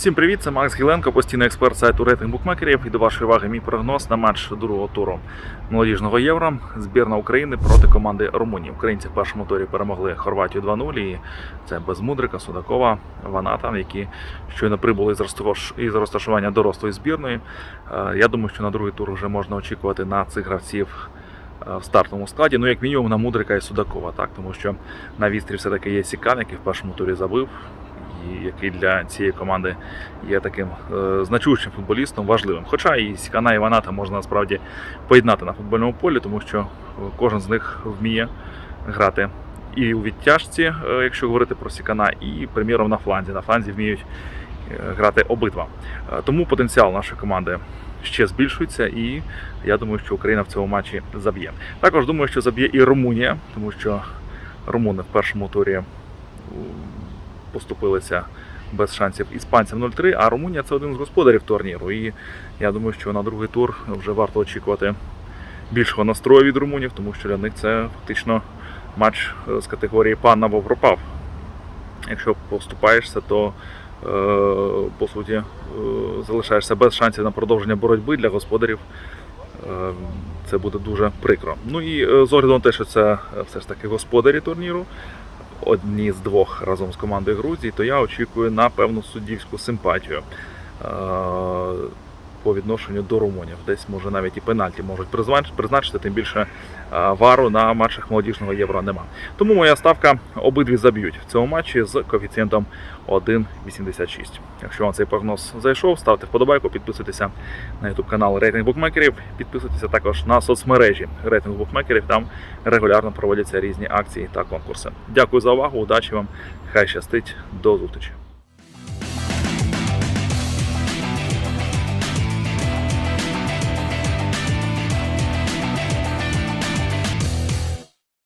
Всім привіт, це Макс Гіленко, постійний експерт сайту рейтинг букмекерів. І до вашої уваги мій прогноз на матч другого туру молодіжного євро. Збірна України проти команди Румунії. Українці в першому турі перемогли Хорватію 2-0. І це без Мудрика, Судакова, Ваната, які щойно прибули із розташування дорослої збірної. Е, Я думаю, що на другий тур вже можна очікувати на цих гравців. е, В стартовому складі, ну як мінімум на Мудрика і Судакова, так тому що на вістрі все-таки є Сікан, який в першому турі забив, який для цієї команди є таким е, значущим футболістом, важливим. Хоча і Сікана і Ваната можна насправді поєднати на футбольному полі, тому що е, кожен з них вміє грати і у відтяжці, е, якщо говорити про Сікана, і, приміром, на фланзі. На фланзі вміють грати обидва. Тому потенціал нашої команди ще збільшується, і я думаю, що Україна в цьому матчі заб'є. Також думаю, що заб'є і Румунія, тому що румуни в першому турі поступилися без шансів іспанцям 0-3, а Румунія це один з господарів турніру. І я думаю, що на другий тур вже варто очікувати більшого настрою від румунів, тому що для них це фактично матч е, з категорії пан або пропав. Якщо поступаєшся, то е, по суті е, залишаєшся без шансів на продовження боротьби для господарів. Це буде дуже прикро. Ну і з огляду на те, що це все ж таки господарі турніру, одні з двох разом з командою Грузії, то я очікую на певну суддівську симпатію. Е, по відношенню до румунів. Десь може навіть і пенальті можуть признач- призначити, тим більше е, вару на матчах молодіжного євро нема. Тому моя ставка обидві заб'ють в цьому матчі з коефіцієнтом 1,86. Якщо вам цей прогноз зайшов, ставте вподобайку, підписуйтеся на YouTube канал Рейтинг Букмекерів, підписуйтеся також на соцмережі Рейтинг Букмекерів. Там регулярно проводяться різні акції та конкурси. Дякую за увагу, удачі вам, хай щастить, до зустрічі.